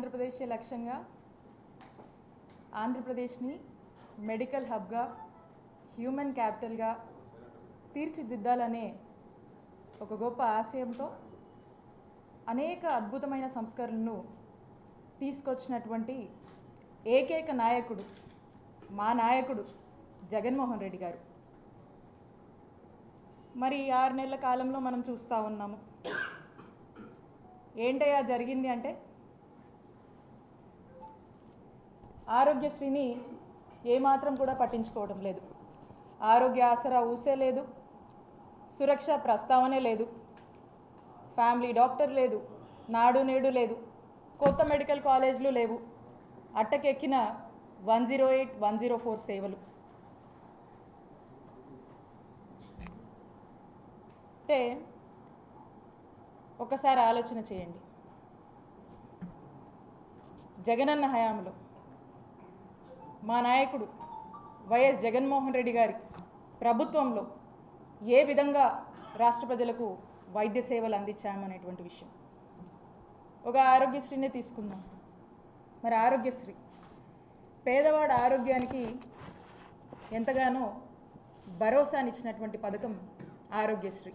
ఆంధ్రప్రదేశ్ లక్ష్యంగా ఆంధ్రప్రదేశ్ని మెడికల్ హబ్గా హ్యూమన్ క్యాపిటల్గా తీర్చిదిద్దాలనే ఒక గొప్ప ఆశయంతో అనేక అద్భుతమైన సంస్కరణలను తీసుకొచ్చినటువంటి ఏకైక నాయకుడు మా నాయకుడు జగన్మోహన్ రెడ్డి గారు. మరి ఆరు నెలల కాలంలో మనం చూస్తూ ఉన్నాము. ఏంటయ్యా జరిగింది అంటే ఆరోగ్యశ్రీని ఏమాత్రం కూడా పట్టించుకోవడం లేదు. ఆరోగ్య ఆసరా ఊసే లేదు. సురక్ష ప్రస్తావనే లేదు. ఫ్యామిలీ డాక్టర్ లేదు. నాడు నేడు లేదు. కొత్త మెడికల్ కాలేజీలు లేవు. అట్టకెక్కిన one zero eight one zero four సేవలు. అంటే ఒకసారి ఆలోచన చేయండి. జగనన్న హయాంలో మా నాయకుడు వైఎస్ జగన్మోహన్ రెడ్డి గారి ప్రభుత్వంలో ఏ విధంగా రాష్ట్ర ప్రజలకు వైద్య సేవలు అందించామనేటువంటి విషయం. ఒక ఆరోగ్యశ్రీనే తీసుకుందాం. మరి ఆరోగ్యశ్రీ పేదవాడి ఆరోగ్యానికి ఎంతగానో భరోసానిచ్చినటువంటి పథకం ఆరోగ్యశ్రీ.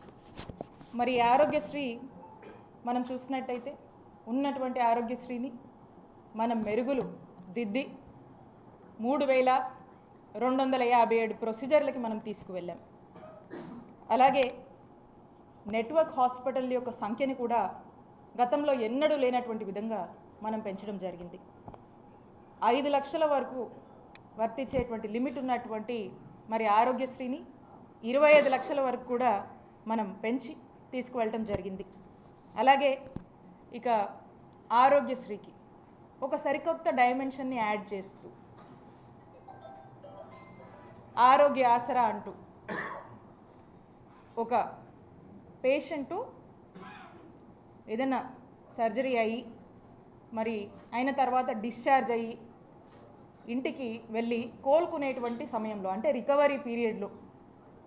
మరి ఆరోగ్యశ్రీ మనం చూసినట్టయితే ఉన్నటువంటి ఆరోగ్యశ్రీని మనం మెరుగులు దిద్ది మూడు వేల రెండు వందల యాభై ఏడు ప్రొసీజర్లకి మనం తీసుకువెళ్ళాం. అలాగే నెట్వర్క్ హాస్పిటల్ యొక్క సంఖ్యని కూడా గతంలో ఎన్నడూ లేనటువంటి విధంగా మనం పెంచడం జరిగింది. ఐదు లక్షల వరకు వర్తించేటువంటి లిమిట్ ఉన్నటువంటి మరి ఆరోగ్యశ్రీని ఇరవై ఐదు లక్షల వరకు కూడా మనం పెంచి తీసుకువెళ్ళటం జరిగింది. అలాగే ఇక ఆరోగ్యశ్రీకి ఒక సరికొత్త డైమెన్షన్ని యాడ్ చేస్తూ ఆరోగ్య ఆసరా అంటూ. ఒక పేషెంటు ఏదైనా సర్జరీ అయ్యి మరి అయిన తర్వాత డిశ్చార్జ్ అయ్యి ఇంటికి వెళ్ళి కోలుకునేటువంటి సమయంలో అంటే రికవరీ పీరియడ్లో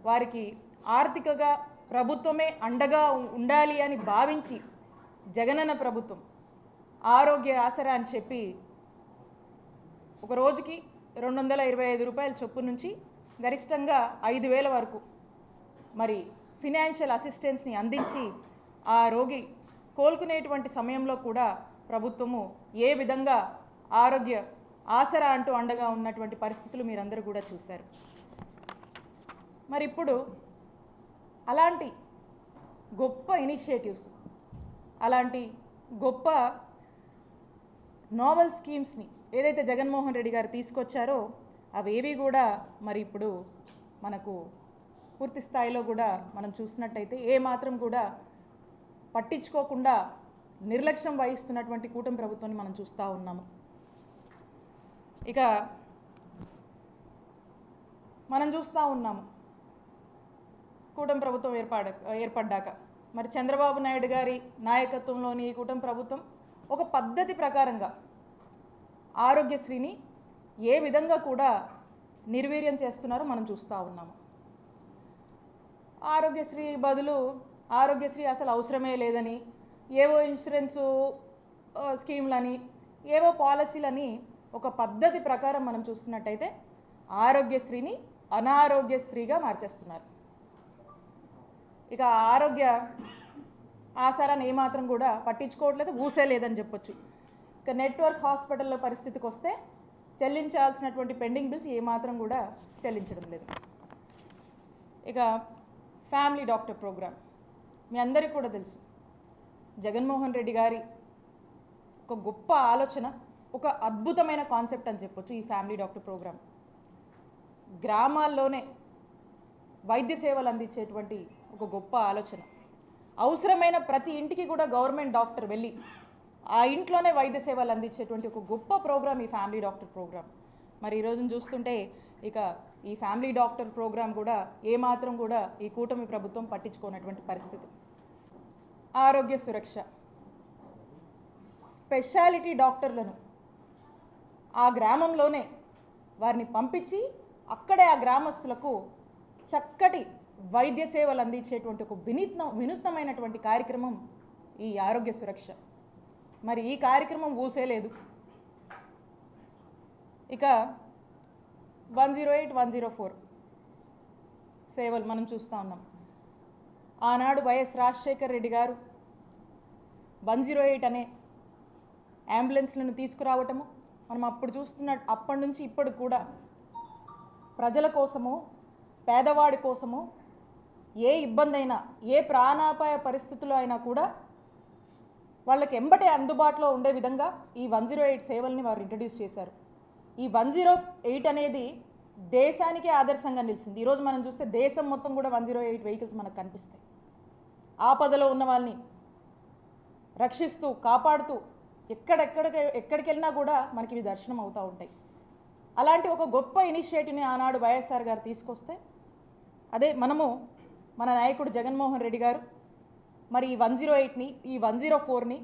వారికి ఆర్థికగా ప్రభుత్వమే అండగా ఉండాలి అని భావించి జగనన్న ప్రభుత్వం ఆరోగ్య ఆసరా అని చెప్పి ఒక రోజుకి రెండు వందల ఇరవై ఐదు రూపాయల చొప్పు నుంచి గరిష్టంగా ఐదు వేల వరకు. మరి ఫినాన్షియల్ అసిస్టెన్స్ని అందించి ఆ రోగి కోలుకునేటువంటి సమయంలో కూడా ప్రభుత్వము ఏ విధంగా ఆరోగ్య ఆసరా అంటూ అండగా ఉన్నటువంటి పరిస్థితులు మీరందరూ కూడా చూశారు. మరి ఇప్పుడు అలాంటి గొప్ప ఇనిషియేటివ్స్ అలాంటి గొప్ప నోవెల్ స్కీమ్స్ని ఏదైతే జగన్మోహన్ రెడ్డి గారు తీసుకొచ్చారో అవేవి కూడా మరి ఇప్పుడు మనకు పూర్తి స్థాయిలో కూడా మనం చూసినట్టయితే ఏ మాత్రం కూడా పట్టించుకోకుండా నిర్లక్ష్యం వహిస్తున్నటువంటి కూటమి ప్రభుత్వాన్ని మనం చూస్తూ ఉన్నాము. ఇక మనం చూస్తూ ఉన్నాము కూటమి ప్రభుత్వం ఏర్పడ ఏర్పడ్డాక. మరి చంద్రబాబు నాయుడు గారి నాయకత్వంలోని ఈ కూటమి ప్రభుత్వం ఒక పద్ధతి ప్రకారంగా ఆరోగ్యశ్రీని ఏ విధంగా కూడా నిర్వీర్యం చేస్తున్నారో మనం చూస్తూ ఉన్నాము. ఆరోగ్యశ్రీ బదులు ఆరోగ్యశ్రీ అసలు అవసరమే లేదని ఏవో ఇన్సూరెన్సు స్కీమ్లని ఏవో పాలసీలని ఒక పద్ధతి ప్రకారం మనం చూస్తున్నట్టయితే ఆరోగ్యశ్రీని అనారోగ్యశ్రీగా మార్చేస్తున్నారు. ఇక ఆరోగ్య ఆసారాన్ని ఏమాత్రం కూడా పట్టించుకోవట్లేదు ఊసే లేదని చెప్పొచ్చు. ఇక నెట్వర్క్ హాస్పిటల్లో పరిస్థితికి వస్తే చెల్లించాల్సినటువంటి పెండింగ్ బిల్స్ ఏమాత్రం కూడా చెల్లించడం లేదు. ఇక ఫ్యామిలీ డాక్టర్ ప్రోగ్రామ్ మీ అందరికీ కూడా తెలుసు. జగన్మోహన్ రెడ్డి గారి ఒక గొప్ప ఆలోచన ఒక అద్భుతమైన కాన్సెప్ట్ అని చెప్పొచ్చు ఈ ఫ్యామిలీ డాక్టర్ ప్రోగ్రాం. గ్రామాల్లోనే వైద్య సేవలు అందించేటువంటి ఒక గొప్ప ఆలోచన. అవసరమైన ప్రతి ఇంటికి కూడా గవర్నమెంట్ డాక్టర్ వెళ్ళి ఆ ఇంట్లోనే వైద్య సేవలు అందించేటువంటి ఒక గొప్ప ప్రోగ్రామ్ ఈ ఫ్యామిలీ డాక్టర్ ప్రోగ్రామ్. మరి ఈరోజు చూస్తుంటే ఇక ఈ ఫ్యామిలీ డాక్టర్ ప్రోగ్రామ్ కూడా ఏమాత్రం కూడా ఈ కూటమి ప్రభుత్వం పట్టించుకోనటువంటి పరిస్థితి. ఆరోగ్య సురక్ష. స్పెషాలిటీ డాక్టర్లను ఆ గ్రామంలోనే వారిని పంపించి అక్కడే ఆ గ్రామస్తులకు చక్కటి వైద్య సేవలు అందించేటువంటి ఒక వినూత్న వినూత్నమైనటువంటి కార్యక్రమం ఈ ఆరోగ్య సురక్ష. మరి ఈ కార్యక్రమం ఊసేలేదు. ఇక one zero eight one zero four సేవలు మనం చూస్తూ ఉన్నాం. ఆనాడు వైఎస్ రాజశేఖర్ రెడ్డి గారు వన్ జీరో ఎయిట్ అనే అంబులెన్స్లను తీసుకురావటము మనం అప్పుడు చూస్తున్న అప్పటి నుంచి ఇప్పటికి కూడా ప్రజల కోసము పేదవాడి కోసము ఏ ఇబ్బంది అయినా ఏ ప్రాణాపాయ పరిస్థితుల్లో అయినా కూడా వాళ్ళకి ఎంబటే అందుబాటులో ఉండే విధంగా ఈ వన్ జీరో ఎయిట్ సేవల్ని వారు ఇంట్రడ్యూస్ చేశారు. ఈ వన్ జీరో ఎయిట్ అనేది దేశానికే ఆదర్శంగా నిలిచింది. ఈరోజు మనం చూస్తే దేశం మొత్తం కూడా వన్ జీరో ఎయిట్ వెహికల్స్ మనకు కనిపిస్తాయి. ఆపదలో ఉన్న వాళ్ళని రక్షిస్తూ కాపాడుతూ ఎక్కడెక్కడికి ఎక్కడికి వెళ్ళినా కూడా మనకి ఇవి దర్శనం అవుతూ ఉంటాయి. అలాంటి ఒక గొప్ప ఇనిషియేటివ్ని ఆనాడు వైఎస్ఆర్ గారు తీసుకొస్తే అదే మనము మన నాయకుడు జగన్మోహన్ రెడ్డి గారు మరి ఈ వన్ జీరో ఎయిట్ని ఈ వన్ జీరో ఫోర్ని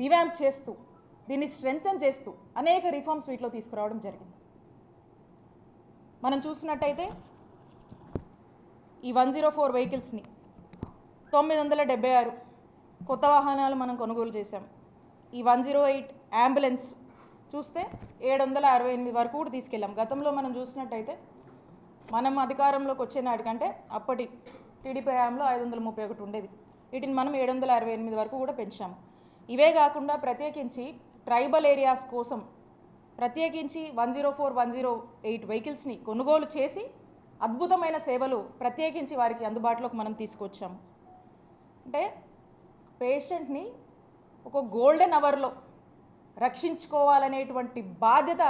రివ్యాంప్ చేస్తూ దీన్ని స్ట్రెంగ్తన్ చేస్తూ అనేక రిఫార్మ్స్ వీటిలో తీసుకురావడం జరిగింది. మనం చూసినట్టయితే ఈ వన్ జీరో ఫోర్ వెహికల్స్ని తొమ్మిది వందల డెబ్బై ఆరు కొత్త వాహనాలు మనం కొనుగోలు చేశాం. ఈ వన్ జీరో ఎయిట్ అంబులెన్స్ చూస్తే ఏడు వందల అరవై ఎనిమిది వరకు కూడా తీసుకెళ్ళాం. గతంలో మనం చూసినట్టయితే మనం అధికారంలోకి వచ్చే నాటికంటే అప్పటి టీడీపీ హయాంలో ఐదు వందల ముప్పై ఒకటి ఉండేది వీటిని మనం ఏడు వందల అరవై ఎనిమిది వరకు కూడా పెంచాము. ఇవే కాకుండా ప్రత్యేకించి ట్రైబల్ ఏరియాస్ కోసం ప్రత్యేకించి one zero four one zero eight వెహికల్స్ని కొనుగోలు చేసి అద్భుతమైన సేవలు ప్రత్యేకించి వారికి అందుబాటులోకి మనం తీసుకొచ్చాము. అంటే పేషెంట్ని ఒక గోల్డెన్ అవర్లో రక్షించుకోవాలనేటువంటి బాధ్యత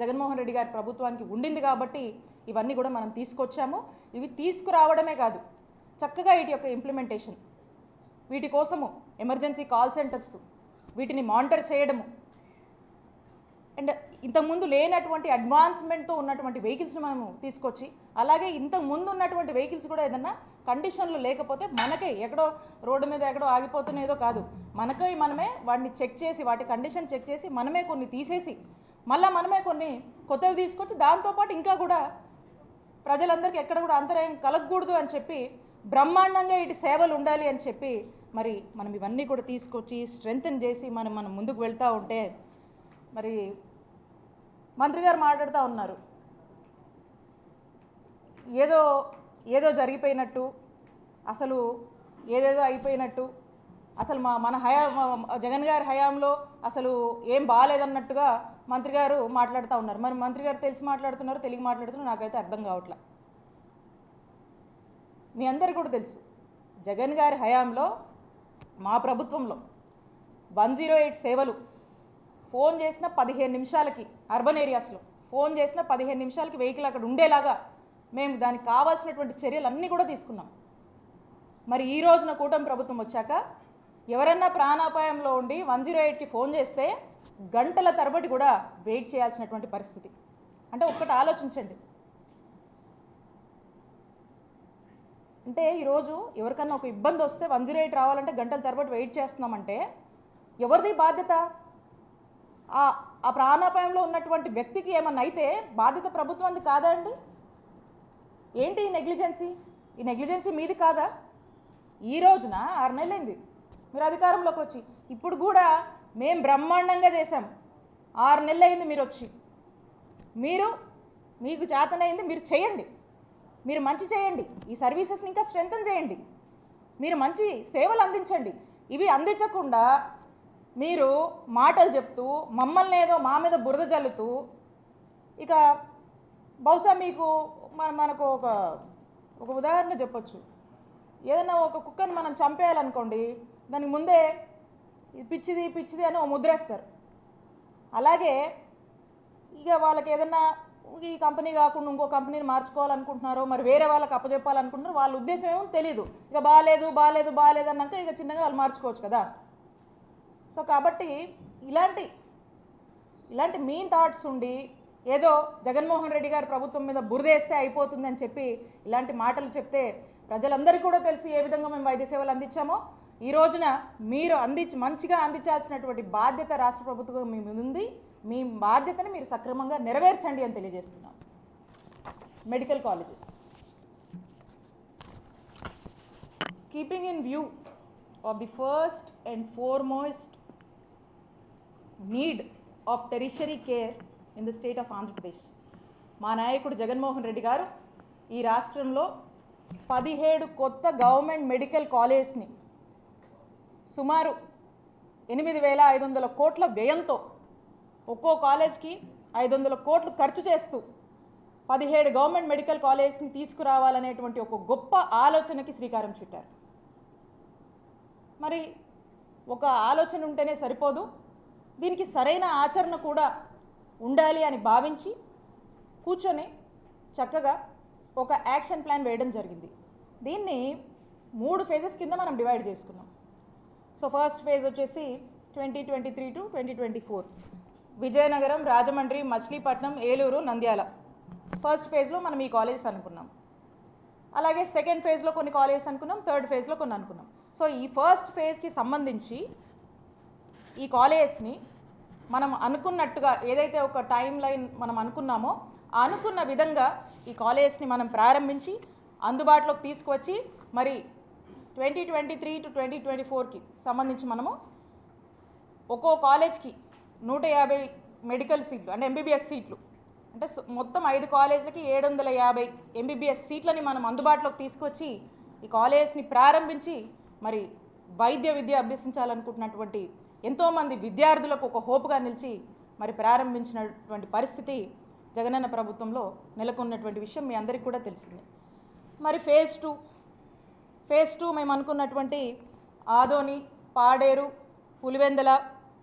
జగన్మోహన్ రెడ్డి గారి ప్రభుత్వానికి ఉండింది కాబట్టి ఇవన్నీ కూడా మనం తీసుకొచ్చాము. ఇవి తీసుకురావడమే కాదు చక్కగా వీటి యొక్క ఇంప్లిమెంటేషన్ వీటి కోసము ఎమర్జెన్సీ కాల్ సెంటర్స్ వీటిని మానిటర్ చేయడము. అండ్ ఇంతకుముందు లేనటువంటి అడ్వాన్స్మెంట్తో ఉన్నటువంటి వెహికల్స్ని మనము తీసుకొచ్చి అలాగే ఇంతకు ముందు ఉన్నటువంటి వెహికల్స్ కూడా ఏదన్నా కండిషన్లు లేకపోతే మనకే ఎక్కడో రోడ్డు మీద ఎక్కడో ఆగిపోతున్నదో కాదు. మనకే మనమే వాటిని చెక్ చేసి వాటి కండిషన్ చెక్ చేసి మనమే కొన్ని తీసేసి మళ్ళీ మనమే కొన్ని కొత్తవి తీసుకొచ్చి దాంతోపాటు ఇంకా కూడా ప్రజలందరికీ ఎక్కడ కూడా అంతరాయం కలగకూడదు అని చెప్పి బ్రహ్మాండంగా ఇటు సేవలు ఉండాలి అని చెప్పి మరి మనం ఇవన్నీ కూడా తీసుకొచ్చి స్ట్రెంగ్తన్ చేసి మనం మనం ముందుకు వెళ్తూ ఉంటే మరి మంత్రి గారు మాట్లాడుతూ ఉన్నారు. ఏదో ఏదో జరిగిపోయినట్టు అసలు ఏదేదో అయిపోయినట్టు అసలు మా మన హయా జగన్ గారి హయాంలో అసలు ఏం బాగాలేదన్నట్టుగా మంత్రి గారు మాట్లాడుతూ ఉన్నారు. మరి మంత్రి గారు తెలిసి మాట్లాడుతున్నారు తెలియ మాట్లాడుతున్నారు నాకైతే అర్థం కావట్లే. మీ అందరికీ కూడా తెలుసు. జగన్ గారి హయాంలో మా ప్రభుత్వంలో వన్ జీరో ఎయిట్ సేవలు ఫోన్ చేసిన పదిహేను నిమిషాలకి అర్బన్ ఏరియాస్లో ఫోన్ చేసిన పదిహేను నిమిషాలకి వెహికల్ అక్కడ ఉండేలాగా మేము దానికి కావాల్సినటువంటి చర్యలు అన్నీ కూడా తీసుకున్నాం. మరి ఈ రోజున కూటమి ప్రభుత్వం వచ్చాక ఎవరన్నా ప్రాణాపాయంలో ఉండి వన్ జీరో ఎయిట్కి ఫోన్ చేస్తే గంటల తరబడి కూడా వెయిట్ చేయాల్సినటువంటి పరిస్థితి. అంటే ఒక్కటి ఆలోచించండి. అంటే ఈరోజు ఎవరికన్నా ఒక ఇబ్బంది వస్తే వన్ జీరో ఎయిట్ రావాలంటే గంటల తరబడి వెయిట్ చేస్తున్నామంటే ఎవరిది బాధ్యత? ఆ ప్రాణాపాయంలో ఉన్నటువంటి వ్యక్తికి ఏమన్నా అయితే బాధ్యత ప్రభుత్వంది కాదా అండి? ఏంటి ఈ నెగ్లిజెన్సీ? ఈ నెగ్లిజెన్సీ మీది కాదా? ఈ రోజున ఆరు నెలలైంది. మీరు అధికారంలోకి వచ్చి. ఇప్పుడు కూడా మేం బ్రహ్మాండంగా చేశాం. ఆరు నెలలు అయింది మీరు వచ్చి మీరు మీకు చేతనైంది మీరు చేయండి. మీరు మంచి చేయండి. ఈ సర్వీసెస్ని ఇంకా స్ట్రెంగ్తన్ చేయండి. మీరు మంచి సేవలు అందించండి. ఇవి అందించకుండా మీరు మాటలు చెప్తూ మమ్మల్ని ఏదో మా మీద బురద జల్లుతూ ఇక బహుశా మీకు మన మనకు ఒక ఒక ఉదాహరణ చెప్పొచ్చు. ఏదైనా ఒక కుక్కని మనం చంపేయాలనుకోండి దానికి ముందే ఇది పిచ్చిది పిచ్చిది అని ఓ ముద్రేస్తారు. అలాగే ఇక వాళ్ళకి ఏదన్నా ఈ కంపెనీ కాకుండా ఇంకో కంపెనీని మార్చుకోవాలనుకుంటున్నారో మరి వేరే వాళ్ళకి అప్పచెప్పాలనుకుంటున్నారో వాళ్ళ ఉద్దేశం ఏమో తెలియదు ఇక బాగాలేదు బాగాలేదు బాగాలేదు అన్నాక ఇక చిన్నగా వాళ్ళు మార్చుకోవచ్చు కదా. సో కాబట్టి ఇలాంటి ఇలాంటి మీన్ థాట్స్ ఉండి ఏదో జగన్మోహన్ రెడ్డి గారు ప్రభుత్వం మీద బురదేస్తే అయిపోతుంది అని చెప్పి ఇలాంటి మాటలు చెప్తే ప్రజలందరికీ కూడా తెలుసు ఏ విధంగా మేము వైద్య సేవలు అందించామో. ఈ రోజున మీరు అందించి మంచిగా అందించాల్సినటువంటి బాధ్యత రాష్ట్ర ప్రభుత్వం మీ ఉంది. మీ బాధ్యతని మీరు సక్రమంగా నెరవేర్చండి అని తెలియజేస్తున్నాం. Medical colleges keeping in view of the first and foremost need of tertiary care in the state of Andhra Pradesh మా నాయకుడు జగన్మోహన్ రెడ్డి గారు ఈ రాష్ట్రంలో పదిహేడు కొత్త గవర్నమెంట్ మెడికల్ కాలేజ్ని సుమారు ఎనిమిది వేల ఐదు వందల కోట్ల వ్యయంతో ఒక్కో కాలేజ్కి ఐదు వందల కోట్లు ఖర్చు చేస్తూ పదిహేడు గవర్నమెంట్ మెడికల్ కాలేజ్ని తీసుకురావాలనేటువంటి ఒక గొప్ప ఆలోచనకి శ్రీకారం చుట్టారు. మరి ఒక ఆలోచన ఉంటేనే సరిపోదు. దీనికి సరైన ఆచరణ కూడా ఉండాలి అని భావించి కూర్చొని చక్కగా ఒక యాక్షన్ ప్లాన్ వేయడం జరిగింది. దీన్ని మూడు ఫేజెస్ కింద మనం డివైడ్ చేసుకున్నాం. సో ఫస్ట్ ఫేజ్ వచ్చేసి twenty twenty three to twenty twenty four. Vizianagaram Rajahmundry Machilipatnam Eluru Nandyal. First ఫేజ్లో మనం ఈ కాలేజెస్ అనుకున్నాం. అలాగే సెకండ్ ఫేజ్లో కొన్ని కాలేజెస్ అనుకున్నాం థర్డ్ ఫేజ్లో కొన్ని అనుకున్నాం. సో ఈ ఫస్ట్ ఫేజ్కి సంబంధించి ఈ కాలేజెస్ని మనం అనుకున్నట్టుగా ఏదైతే ఒక టైం లైన్ మనం అనుకున్నామో అనుకున్న విధంగా ఈ కాలేజెస్ని మనం ప్రారంభించి అందుబాటులోకి తీసుకువచ్చి మరి twenty twenty three to twenty twenty ఫోర్కి సంబంధించి మనము ఒక్కో కాలేజ్కి నూట యాభై మెడికల్ సీట్లు అంటే ఎంబీబీఎస్ సీట్లు అంటే మొత్తం ఐదు కాలేజీలకి ఏడు వందల యాభై ఎంబీబీఎస్ సీట్లని మనం అందుబాటులోకి తీసుకొచ్చి ఈ కాలేజెస్ని ప్రారంభించి మరి వైద్య విద్య అభ్యసించాలనుకుంటున్నటువంటి ఎంతోమంది విద్యార్థులకు ఒక హోప్గా నిలిచి మరి ప్రారంభించినటువంటి పరిస్థితి జగనన్న ప్రభుత్వంలో నెలకొన్నటువంటి విషయం మీ అందరికీ కూడా తెలిసిందే. మరి ఫేజ్ టూ ఫేజ్ టూ మేము అనుకున్నటువంటి ఆదోని పాడేరు పులివెందల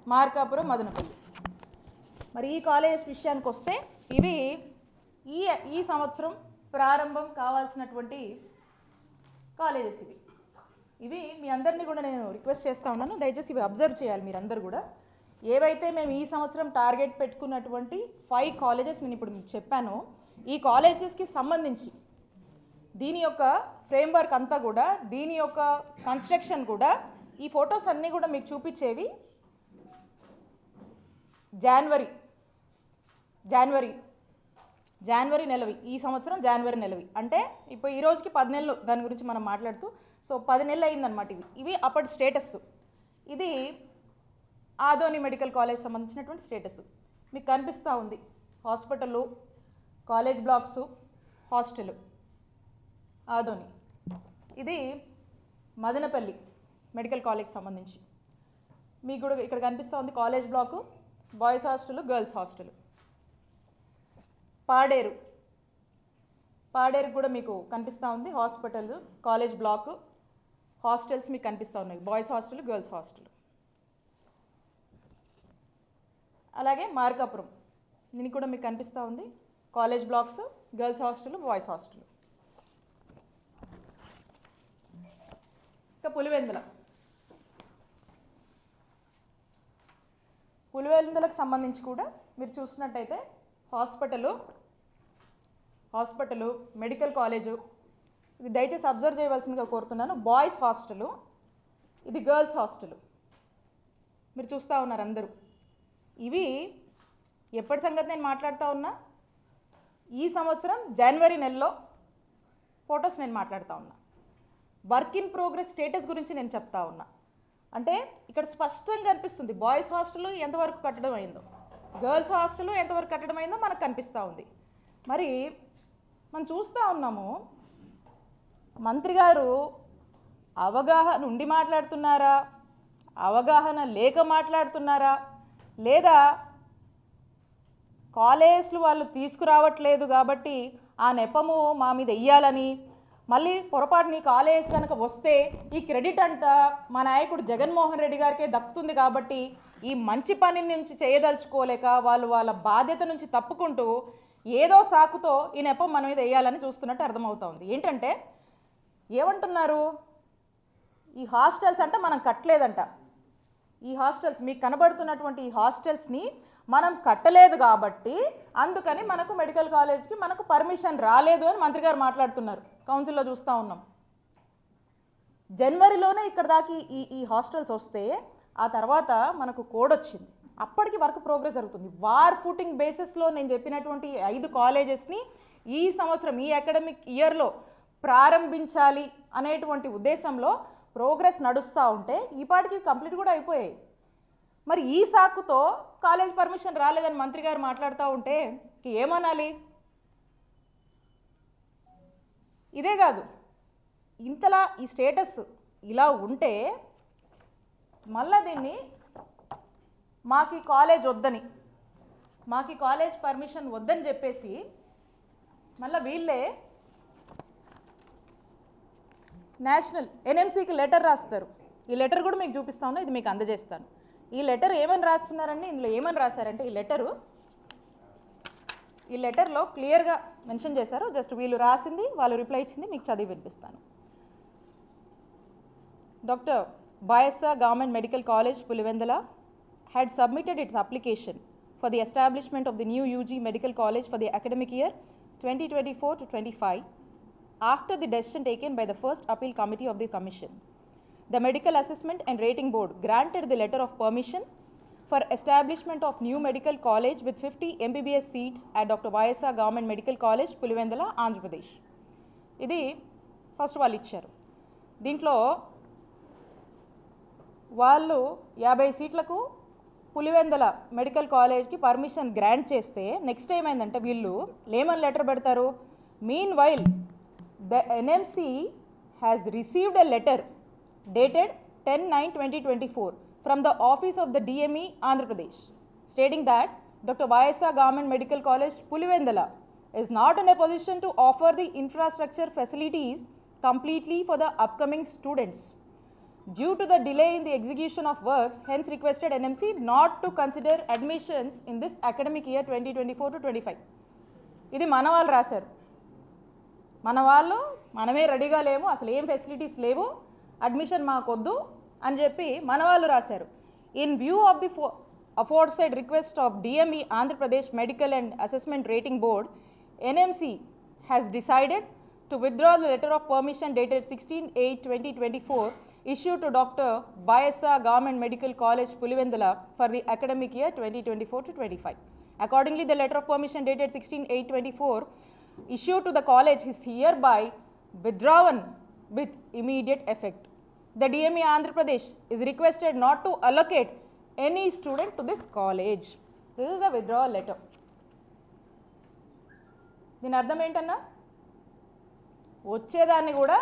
మార్కాపురం మదనపల్లి. మరి ఈ కాలేజెస్ విషయానికి వస్తే ఇవి ఈ ఈ సంవత్సరం ప్రారంభం కావాల్సినటువంటి కాలేజెస్ ఇవి. ఇవి మీ అందరినీ కూడా నేను రిక్వెస్ట్ చేస్తా ఉన్నాను. దయచేసి ఇవి అబ్జర్వ్ చేయాలి మీరందరూ కూడా. ఏవైతే మేము ఈ సంవత్సరం టార్గెట్ పెట్టుకున్నటువంటి ఫైవ్ కాలేజెస్ నేను ఇప్పుడు మీకు చెప్పానో ఈ కాలేజెస్కి సంబంధించి దీని యొక్క ఫ్రేమ్వర్క్ అంతా కూడా దీని యొక్క కన్స్ట్రక్షన్ కూడా ఈ ఫొటోస్ అన్నీ కూడా మీకు చూపించేవి జనవరి జనవరి జనవరి నెలవి. ఈ సంవత్సరం జనవరి నెలవి. అంటే ఇప్పుడు ఈ రోజుకి పది నెలలు దాని గురించి మనం మాట్లాడుతూ సో పది నెలలు అయిందనమాట ఇవి. ఇవి అప్పటి స్టేటస్ ఇది ఆదోని మెడికల్ కాలేజ్ సంబంధించినటువంటి స్టేటస్ మీకు కనిపిస్తూ ఉంది. Hospital college blocks hostel. Adoni ఇది మదనపల్లి మెడికల్ కాలేజ్ సంబంధించి. మీకు కూడా ఇక్కడ కనిపిస్తూ ఉంది college block. Boys hostel girls hostel. Paderu. Paderu కూడా మీకు కనిపిస్తూ ఉంది. Hospital college block. హాస్టల్స్ మీకు కనిపిస్తూ ఉన్నాయి. Boys hostel girls hostel. అలాగే మార్కాపురం. దీనికి కూడా మీకు కనిపిస్తూ ఉంది. College blocks girls hostel boys hostel. ఇంకా పులివెందుల. పులివెందులకు సంబంధించి కూడా మీరు చూసినట్టయితే హాస్పిటలు హాస్పిటలు మెడికల్ కాలేజు ఇది దయచేసి అబ్జర్వ్ చేయవలసిందిగా కోరుతున్నాను. బాయ్స్ హాస్టలు ఇది గర్ల్స్ హాస్టలు. మీరు చూస్తూ ఉన్నారు అందరూ. ఇవి ఎప్పటి సంగతి నేను మాట్లాడుతూ ఉన్నా? ఈ సంవత్సరం జనవరి నెలలో ఫొటోస్ నేను మాట్లాడుతూ ఉన్నా. వర్క్ ఇన్ ప్రోగ్రెస్ స్టేటస్ గురించి నేను చెప్తా ఉన్నా. అంటే ఇక్కడ స్పష్టంగా కనిపిస్తుంది. బాయ్స్ హాస్టల్ ఎంతవరకు కట్టడం అయిందో. గర్ల్స్ హాస్టల్ ఎంతవరకు కట్టడం అయిందో మనకు కనిపిస్తూ ఉంది. మరి మనం చూస్తూ ఉన్నాము మంత్రి గారు అవగాహన ఉండి మాట్లాడుతున్నారా? అవగాహన లేక మాట్లాడుతున్నారా? లేదా కాలేజ్లు వాళ్ళు తీసుకురావట్లేదు కాబట్టి ఆ నెపము మా మీద వెయ్యాలని మళ్ళీ పొరపాటుని కాలేజ్ కనుక వస్తే ఈ క్రెడిట్ అంట మా నాయకుడు జగన్మోహన్ రెడ్డి గారికే దక్కుతుంది కాబట్టి ఈ మంచి పని నుంచి చేయదలుచుకోలేక వాళ్ళు వాళ్ళ బాధ్యత నుంచి తప్పుకుంటూ ఏదో సాకుతో ఈ నెపం మన మీద వేయాలని చూస్తున్నట్టు అర్థమవుతోంది. ఏంటంటే ఏమంటున్నారు? ఈ హాస్టల్స్ అంటే మనం కట్టలేదంట. ఈ హాస్టల్స్ మీకు కనబడుతున్నటువంటి ఈ హాస్టల్స్ని మనం కట్టలేదు కాబట్టి అందుకని మనకు మెడికల్ కాలేజ్కి మనకు పర్మిషన్ రాలేదు అని మంత్రి గారు మాట్లాడుతున్నారు. కౌన్సిల్లో చూస్తూ ఉన్నాం. జనవరిలోనే ఇక్కడ దాకా ఈ ఈ హాస్టల్స్ వస్తే ఆ తర్వాత మనకు కోడ్ వచ్చింది. అప్పటికి వర్క్ ప్రోగ్రెస్ జరుగుతుంది. వార్ ఫుటింగ్ బేసిస్లో నేను చెప్పినటువంటి ఐదు కాలేజెస్ని ఈ సంవత్సరం ఈ అకాడమిక్ ఇయర్లో ప్రారంభించాలి అనేటువంటి ఉద్దేశంలో ప్రోగ్రెస్ నడుస్తూ ఉంటే ఈ పాటికి కంప్లీట్ కూడా అయిపోయాయి. మరి ఈ సాకుతో కాలేజ్ పర్మిషన్ రాలేదని మంత్రి గారు మాట్లాడుతూ ఉంటే ఏమనాలి? ఇదే కాదు ఇంతలా ఈ స్టేటస్ ఇలా ఉంటే మళ్ళా దీన్ని మాకు ఈ కాలేజ్ వద్దని మాకు ఈ కాలేజ్ పర్మిషన్ వద్దని చెప్పేసి మళ్ళీ వీళ్ళే నేషనల్ ఎన్ఎంసీకి లెటర్ రాస్తారు. ఈ లెటర్ కూడా మీకు చూపిస్తాను ఇది మీకు అందజేస్తాను. ఈ లెటర్ ఏమని రాస్తున్నారండి? ఇందులో ఏమని రాశారంటే ఈ లెటరు ఈ లెటర్లో క్లియర్గా మెన్షన్ చేశారు. జస్ట్ వీళ్ళు రాసింది వాళ్ళు రిప్లై ఇచ్చింది మీకు చదివి వినిపిస్తాను. Doctor బాయస్సా government medical college Pulivendula had submitted its application for the establishment of the new UG medical college for the academic year twenty twenty four to twenty five after the decision taken by the first appeal committee of the commission The Medical Assessment and Rating Board granted the letter of permission for establishment of new medical college with 50 MBBS seats at Dr. YSR Government Medical College, Pulivendala, Andhra Pradesh. ఇది first వాళ్ళు ఇచ్చారు దీంట్లో వాళ్ళు యాభై సీట్లకు Pulivendula medical కాలేజ్కి permission grant చేస్తే next ఏమైందంటే వీళ్ళు లేమన్ లెటర్ పెడతారు meanwhile the NMC has received a letter dated ten nine twenty twenty four from the office of the DME Andhra Pradesh stating that doctor YSR government medical college Pulivendula is not in a position to offer the infrastructure facilities completely for the upcoming students due to the delay in the execution of works hence requested NMC not to consider admissions in this academic year twenty twenty four to twenty five five మన వాళ్ళు రాశారు మన వాళ్ళు మనమే రెడీగా లేము అసలు ఏం ఫెసిలిటీస్ లేవు. అడ్మిషన్ మాకొద్దు అని చెప్పి మన వాళ్ళు రాశారు ఇన్ వ్యూ ఆఫ్ ది ఫో aforesaid request of DME Andhra Pradesh medical and assessment rating board NMC has decided to withdraw the letter of permission dated sixteen eight twenty twenty four issued to Dr. Bayasa Government Medical College, Pulivendala for the academic year 2024 to 25. Accordingly, the letter of permission dated 16-8-24 issued to the college is hereby withdrawn with immediate effect. The DME Andhra Pradesh is requested not to allocate any student to this college. This is the withdrawal letter. దీని అర్థం ఏంటన్నా వచ్చేదాన్ని కూడా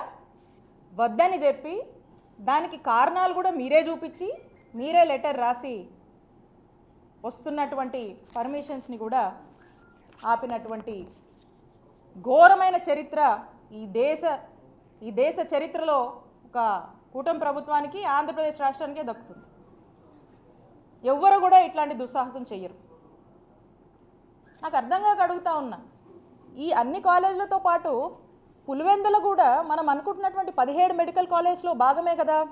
వద్దని చెప్పి దానికి కారణాలు కూడా మీరే చూపించి మీరే లెటర్ రాసి వస్తున్నటువంటి పర్మిషన్స్ని కూడా ఆపినటువంటి ఘోరమైన చరిత్ర ఈ దేశ ఈ దేశ చరిత్రలో ఒక కూటమి ప్రభుత్వానికి ఆంధ్రప్రదేశ్ రాష్ట్రానికే దక్కుతుంది. ఎవ్వరు కూడా ఇట్లాంటి దుస్సాహసం చెయ్యరు. నాకు అర్థం కాక అడుగుతా ఉన్నా. ఈ అన్ని కాలేజీలతో పాటు పులివెందుల కూడా మనం అనుకుంటున్నటువంటి పదిహేడు మెడికల్ కాలేజ్లో భాగమే కదా.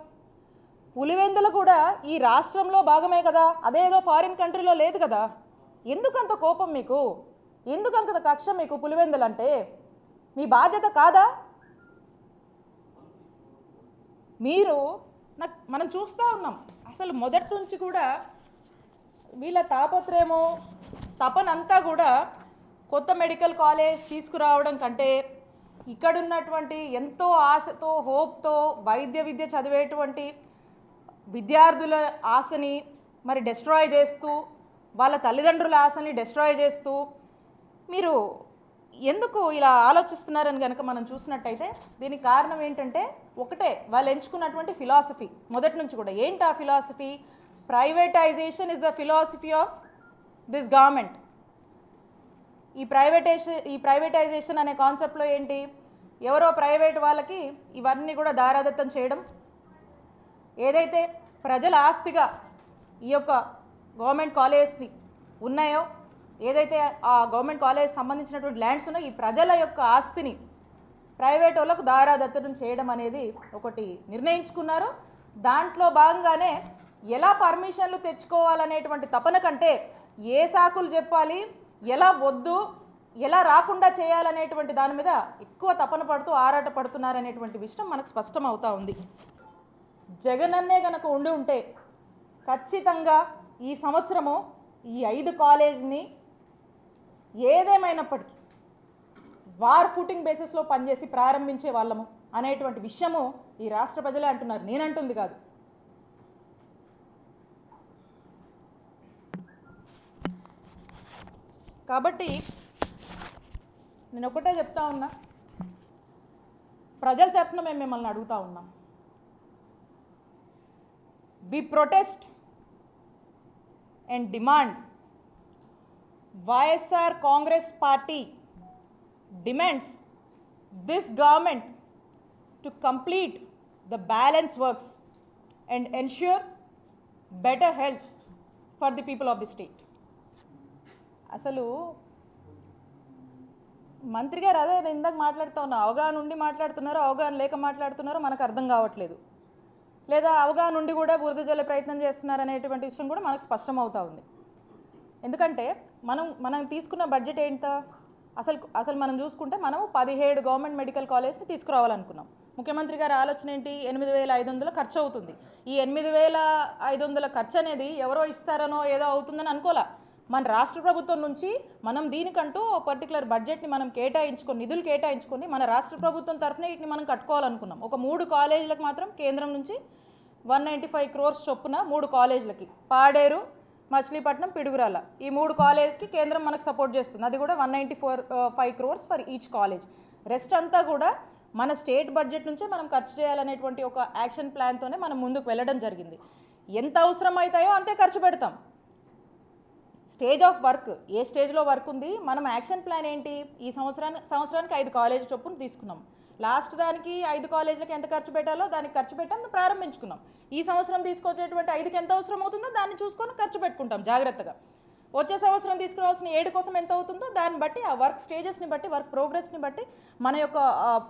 పులివెందుల కూడా ఈ రాష్ట్రంలో భాగమే కదా. అదేదో ఫారిన్ కంట్రీలో లేదు కదా. ఎందుకంత కోపం మీకు? ఎందుకంత కక్ష మీకు పులివెందులు అంటే మీ బాధ్యత కాదా? మీరు నాకు మనం చూస్తూ ఉన్నాం. అసలు మొదటి నుంచి కూడా వీళ్ళ తాపత్రయము తపనంతా కూడా కొత్త మెడికల్ కాలేజ్ తీసుకురావడం కంటే ఇక్కడున్నటువంటి ఎంతో ఆశతో హోప్తో వైద్య విద్య చదివేటువంటి విద్యార్థుల ఆశని మరి డెస్ట్రాయ్ చేస్తూ వాళ్ళ తల్లిదండ్రుల ఆశని డెస్ట్రాయ్ చేస్తూ మీరు ఎందుకు ఇలా ఆలోచిస్తున్నారని కనుక మనం చూసినట్టయితే దీనికి కారణం ఏంటంటే ఒకటే వాళ్ళు ఎంచుకున్నటువంటి ఫిలాసఫీ మొదటి నుంచి కూడా ఏంటి ఆ philosophy privatisation is the philosophy of this government ఈ ప్రైవేటైజేషన్ ఈ ప్రైవేటైజేషన్ అనే కాన్సెప్ట్లో ఏంటి? ఎవరో ప్రైవేట్ వాళ్ళకి ఇవన్నీ కూడా దారాదత్తం చేయడం. ఏదైతే ప్రజల ఆస్తిగా ఈ యొక్క గవర్నమెంట్ కాలేజెస్ని ఉన్నాయో ఏదైతే ఆ గవర్నమెంట్ కాలేజ్ సంబంధించినటువంటి ల్యాండ్స్ ఉన్నాయో ఈ ప్రజల యొక్క ఆస్తిని ప్రైవేట్ వాళ్ళకు దారాదత్తడం చేయడం అనేది ఒకటి నిర్ణయించుకున్నారు. దాంట్లో భాగంగానే ఎలా పర్మిషన్లు తెచ్చుకోవాలనేటువంటి తపన కంటే ఏ సాకులు చెప్పాలి ఎలా వద్దు ఎలా రాకుండా చేయాలనేటువంటి దాని మీద ఎక్కువ తపన పడుతూ ఆరాట పడుతున్నారనేటువంటి విషయం మనకు స్పష్టం అవుతా ఉంది జగనన్నే గనక ఉండి ఉంటే ఖచ్చితంగా ఈ సంవత్సరము ఈ ఐదు కాలేజ్ని ఏదేమైనప్పటికీ వార్ ఫూటింగ్ బేసిస్లో పనిచేసి ప్రారంభించే వాళ్ళము అనేటువంటి విషయము ఈ రాష్ట్ర ప్రజలే అంటున్నారు. నేనంటుంది కాదు. కాబట్టి నేను ఒకటే చెప్తా ఉన్నా. ప్రజల తరఫున మేము మిమ్మల్ని అడుగుతా ఉన్నాం. We protest and demand YSR Congress Party demands this government to complete the balance works and ensure better health for the people of the state అసలు మంత్రి గారు అదే నేను ఇందాక మాట్లాడుతూ ఉన్నా. అవగాహన ఉండి మాట్లాడుతున్నారో అవగాహన లేక మాట్లాడుతున్నారో మనకు అర్థం కావట్లేదు. లేదా అవగాహన ఉండి కూడా బురద జల్లే ప్రయత్నం చేస్తున్నారు అనేటువంటి విషయం కూడా మనకు స్పష్టం ఉంది. ఎందుకంటే మనం మనం తీసుకున్న బడ్జెట్ ఏంట అసలు అసలు మనం చూసుకుంటే మనం పదిహేడు గవర్నమెంట్ మెడికల్ కాలేజ్ని తీసుకురావాలనుకున్నాం. ముఖ్యమంత్రి గారి ఆలోచన ఏంటి? ఎనిమిది వేల ఐదు వందలు ఖర్చు అవుతుంది. ఈ ఎనిమిది వేల ఐదు వందల ఖర్చు అనేది ఎవరో ఇస్తారనో ఏదో అవుతుందని అనుకోలే మన రాష్ట్ర ప్రభుత్వం నుంచి మనం దీనికంటూ పర్టికులర్ బడ్జెట్ని మనం కేటాయించుకొని నిధులు కేటాయించుకొని మన రాష్ట్ర ప్రభుత్వం తరఫున వీటిని మనం కట్టుకోవాలనుకున్నాం. ఒక మూడు కాలేజీలకు మాత్రం కేంద్రం నుంచి వన్ నైంటీ ఫైవ్ క్రోర్స్ చొప్పున మూడు కాలేజీలకి. పాడేరు మచిలీపట్నం పిడుగురాల ఈ మూడు కాలేజ్కి కేంద్రం మనకు సపోర్ట్ చేస్తుంది. అది కూడా one ninety four five crores for each college. Rest అంతా కూడా మన స్టేట్ బడ్జెట్ నుంచే మనం ఖర్చు చేయాలనేటువంటి ఒక యాక్షన్ ప్లాన్తోనే మనం ముందుకు వెళ్ళడం జరిగింది. ఎంత అవసరం అవుతాయో అంతే ఖర్చు పెడతాం. Stage of work. ఏ స్టేజ్లో వర్క్ ఉంది? మనం యాక్షన్ ప్లాన్ ఏంటి? ఈ సంవత్సరానికి సంవత్సరానికి ఐదు కాలేజ్ చొప్పున తీసుకున్నాం. లాస్ట్ దానికి ఐదు కాలేజీలకు ఎంత ఖర్చు పెట్టాలో దానికి ఖర్చు పెట్టాం ప్రారంభించుకున్నాం. ఈ సంవత్సరం తీసుకొచ్చేటువంటి ఐదుకి ఎంత అవసరం అవుతుందో దాన్ని చూసుకొని ఖర్చు పెట్టుకుంటాం జాగ్రత్తగా. వచ్చే సంవత్సరం తీసుకురావాల్సిన ఏడు కోసం ఎంత అవుతుందో దాన్ని బట్టి ఆ వర్క్ స్టేజెస్ని బట్టి వర్క్ ప్రోగ్రెస్ని బట్టి మన యొక్క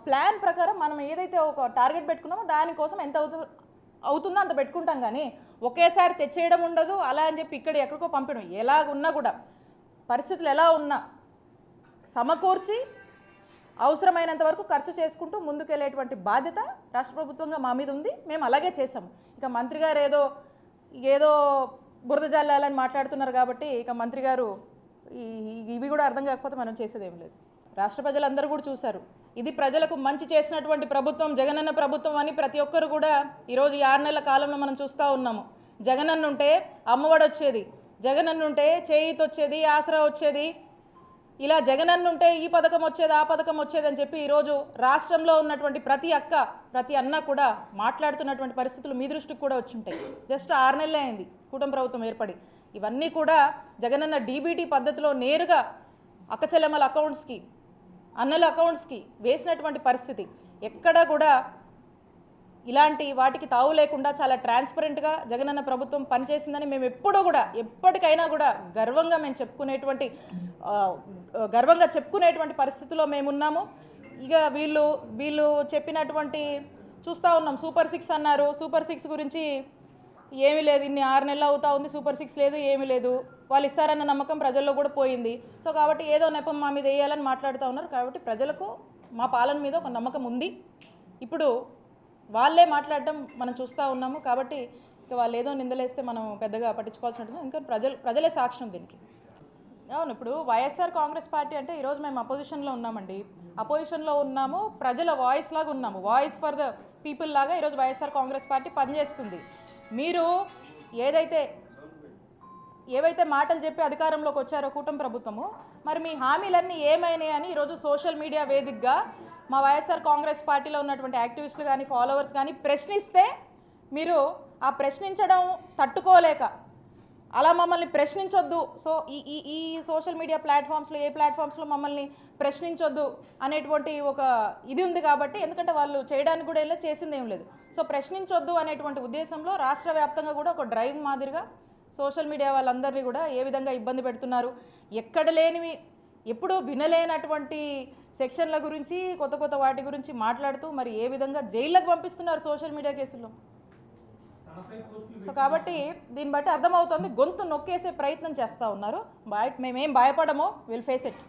ప్లాన్ ప్రకారం మనం ఏదైతే ఒక టార్గెట్ పెట్టుకున్నామో దానికోసం ఎంత అవుతుందో అవుతుందో అంత పెట్టుకుంటాం కానీ ఒకేసారి తెచ్చేయడం ఉండదు అలా అని చెప్పి ఇక్కడ ఎక్కడికో పంపడం. ఎలా ఉన్నా కూడా పరిస్థితులు ఎలా ఉన్నా సమకూర్చి అవసరమైనంత వరకు ఖర్చు చేసుకుంటూ ముందుకెళ్ళేటువంటి బాధ్యత రాష్ట్ర ప్రభుత్వంగా మా మీద ఉంది. మేము అలాగే చేసాము ఇక మంత్రి గారు ఏదో ఏదో బురద జల్లాలని మాట్లాడుతున్నారు కాబట్టి ఇక మంత్రి గారు ఈ ఇవి కూడా అర్థం కాకపోతే మనం చేసేది ఏం లేదు. రాష్ట్ర ప్రజలందరూ కూడా చూశారు. ఇది ప్రజలకు మంచి చేసినటువంటి ప్రభుత్వం జగనన్న ప్రభుత్వం అని ప్రతి ఒక్కరు కూడా ఈరోజు ఆరు నెలల కాలంలో మనం చూస్తూ ఉన్నాము. జగనన్న ఉంటే అమ్మఒడి వచ్చేది జగనన్న ఉంటే చేయితొచ్చేది ఆసరా వచ్చేది. ఇలా జగనన్నుంటే ఈ పథకం వచ్చేది ఆ పథకం వచ్చేది అని చెప్పి ఈరోజు రాష్ట్రంలో ఉన్నటువంటి ప్రతి అక్క ప్రతి అన్న కూడా మాట్లాడుతున్నటువంటి పరిస్థితులు మీ దృష్టికి కూడా వచ్చి ఉంటాయి జస్ట్ ఆరు నెలలే అయింది కూటమి ప్రభుత్వం ఏర్పడి. ఇవన్నీ కూడా జగనన్న డీబీటీ పద్ధతిలో నేరుగా అక్కచెల్లెమ్మల అకౌంట్స్కి అన్నల అకౌంట్స్కి వేసినటువంటి పరిస్థితి. ఎక్కడ కూడా ఇలాంటి వాటికి తావు లేకుండా చాలా ట్రాన్స్పరెంట్గా జగనన్న ప్రభుత్వం పనిచేసిందని మేము ఎప్పుడూ కూడా ఎప్పటికైనా కూడా గర్వంగా మేము చెప్పుకునేటువంటి గర్వంగా చెప్పుకునేటువంటి పరిస్థితిలో మేమున్నాము ఇక వీళ్ళు వీళ్ళు చెప్పినటువంటి చూస్తూ ఉన్నాం. సూపర్ సిక్స్ అన్నారు. సూపర్ సిక్స్ గురించి ఏమీ లేదు. ఇన్ని ఆరు నెలలు అవుతా ఉంది. సూపర్ సిక్స్ లేదు ఏమీ లేదు. వాళ్ళు ఇస్తారన్న నమ్మకం ప్రజల్లో కూడా పోయింది. సో కాబట్టి ఏదో నెపం మా మీద వేయాలని మాట్లాడుతూ ఉన్నారు. కాబట్టి ప్రజలకు మా పాలన మీద ఒక నమ్మకం ఉంది. ఇప్పుడు వాళ్ళే మాట్లాడడం మనం చూస్తూ ఉన్నాము కాబట్టి ఇక వాళ్ళు ఏదో నిందలేస్తే మనం పెద్దగా పట్టించుకోవాల్సిన ఎందుకంటే ప్రజలు ప్రజలే సాక్ష్యం దీనికి. అవును ఇప్పుడు వైఎస్ఆర్ కాంగ్రెస్ పార్టీ అంటే ఈరోజు మేము అపోజిషన్లో ఉన్నామండి. అపోజిషన్లో ఉన్నాము ప్రజల వాయిస్ లాగా ఉన్నాము. వాయిస్ ఫర్ ద పీపుల్ లాగా ఈరోజు వైఎస్ఆర్ కాంగ్రెస్ పార్టీ పనిచేస్తుంది. మీరు ఏదైతే ఏవైతే మాటలు చెప్పి అధికారంలోకి వచ్చారో కూటమి ప్రభుత్వము మరి మీ హామీలన్నీ ఏమైనాయని అని ఈరోజు సోషల్ మీడియా వేదికగా మా వైఎస్ఆర్ కాంగ్రెస్ పార్టీలో ఉన్నటువంటి యాక్టివిస్టులు కానీ ఫాలోవర్స్ కానీ ప్రశ్నిస్తే మీరు ఆ ప్రశ్నించడం తట్టుకోలేక అలా మమ్మల్ని ప్రశ్నించొద్దు. సో ఈ ఈ ఈ సోషల్ మీడియా ప్లాట్ఫామ్స్లో ఏ ప్లాట్ఫామ్స్లో మమ్మల్ని ప్రశ్నించొద్దు అనేటువంటి ఒక ఇది ఉంది కాబట్టి ఎందుకంటే వాళ్ళు చేయడానికి కూడా వెళ్ళి చేసింది ఏం లేదు. సో ప్రశ్నించొద్దు అనేటువంటి ఉద్దేశంలో రాష్ట్ర వ్యాప్తంగా కూడా ఒక డ్రైవ్ మాదిరిగా సోషల్ మీడియా వాళ్ళందరినీ కూడా ఏ విధంగా ఇబ్బంది పెడుతున్నారు ఎక్కడ లేనివి ఎప్పుడూ వినలేనటువంటి సెక్షన్ల గురించి కొత్త కొత్త వాటి గురించి మాట్లాడుతూ మరి ఏ విధంగా జైళ్ళకు పంపిస్తున్నారు సోషల్ మీడియా కేసుల్లో? సో కాబట్టి దీన్ని బట్టి అర్థమవుతుంది. గొంతు నొక్కేసే ప్రయత్నం చేస్తూ ఉన్నారు. బయట మేమేం భయపడము విల్ ఫేస్ ఇట్